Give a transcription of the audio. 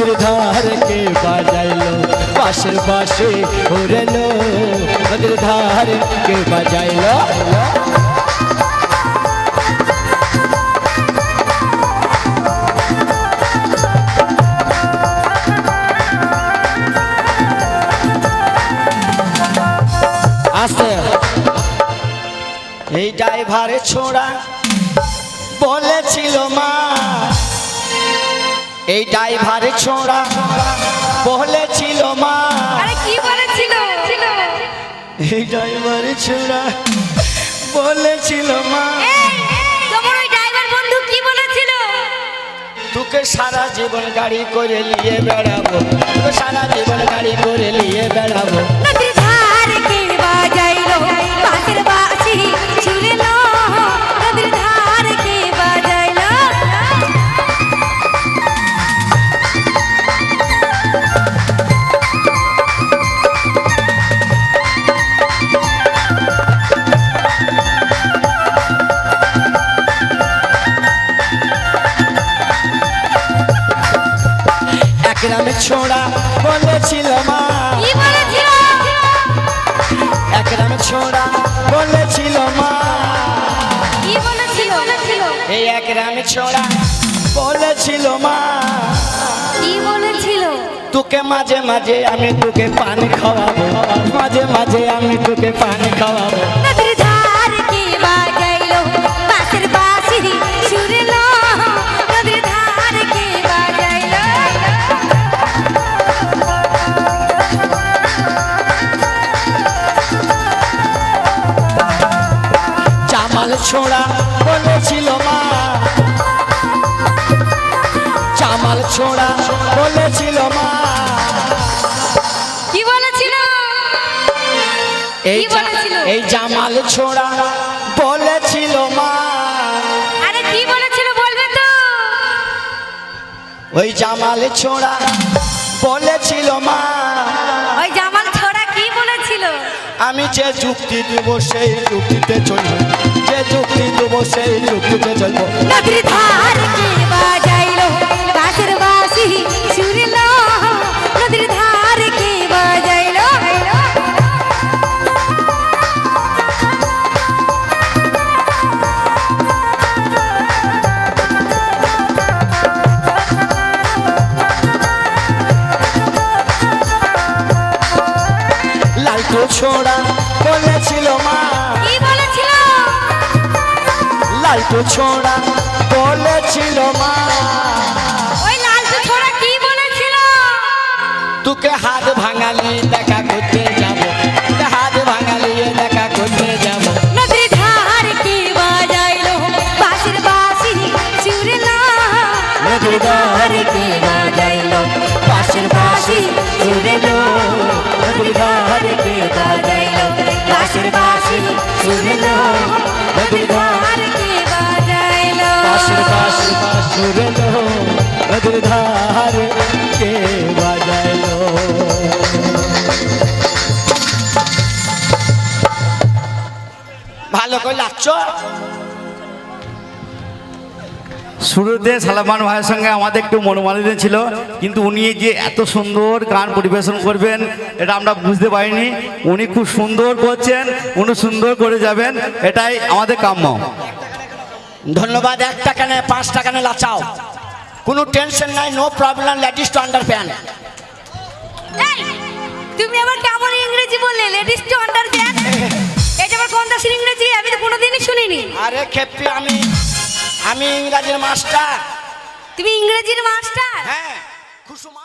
নদীর ধার কে বাজাইলো? পাশের পাশে ঘুরেলো নদীর ধার কে বাজাইলো? এই ড্রাইভারে ছোড়া এই ড্রাইভারে ছোড়া বলেছিল মা। আরে কি বলেছিল? এই ড্রাইভারে ছোড়া বলেছিল মা। এই, তোমার ওই ড্রাইভার বন্ধু কি বলেছিল? তোকে সারা জীবন গাড়ি করে নিয়ে বেড়াবো। তোকে সারা জীবন গাড়ি করে নিয়ে বেড়াবো। ছোড়া বলেছিল মা। কি বলেছিল? এক গ্রামে ছোড়া বলেছিল মা। এই এক গ্রামে ছোড়া বলেছিল মা। কি বলেছিল? তোকে মাঝে মাঝে আমি তোকে পানি খাওয়াবো। মাঝে মাঝে আমি তোকে পানি খাওয়াবো। ছোড়া বলেছিল মা। চামাল ছোড়া বলেছিল মা। কি বলেছিল? এই বলেছিল? এই জামাল ছোড়া বলেছিল মা। আরে কি বলেছিল বলবে তো? ওই জামাল ছোড়া বলেছিল মা। ওই জামাল ছোড়া কি বলেছিল? আমি যে যুক্তি দেব সেই যুক্তিতে চলবো। যে যুক্তি দেব সেই যুক্তিতে চলবো। নদীর ধার কে বাজাইলো? কাশের বাঁশি ছুড়লো নদীর ধার কে বাজাইলো? ছোড়া বলেছিল মা লাইটো ছোড়া বলেছিল মা। ওই লালটু ছোড়া কি বলেছিল? তোকে হাত ভাঙালি লাগছ? শুরুতে সালমান ভাইয়ের সঙ্গে আমাদের একটু মনোমালিন্য ছিল কিন্তু উনি যে এত সুন্দর গান পরিবেশন করবেন এটা আমরা বুঝতে পারিনি। উনি খুব সুন্দর করছেন উনি সুন্দর করে যাবেন এটাই আমাদের কাম্য। ধন্যবাদ এক টাকা নেয় পাঁচ টাকা নেয় লাচাও। কোনো টেনশন নাই নো প্রবলেম লেডিস টু আন্ডার প্যান তুমি আবার কেমন ইংরেজি বললে লেডিস টু আন্ডার এটা আবার কোন দেশের ইংরেজি কোনোদিনই আরে খেপি আমি আমি ইংরাজির মাস্টার। তুমি ইংরেজির মাস্টার? হ্যাঁ খুশু মাস্টার।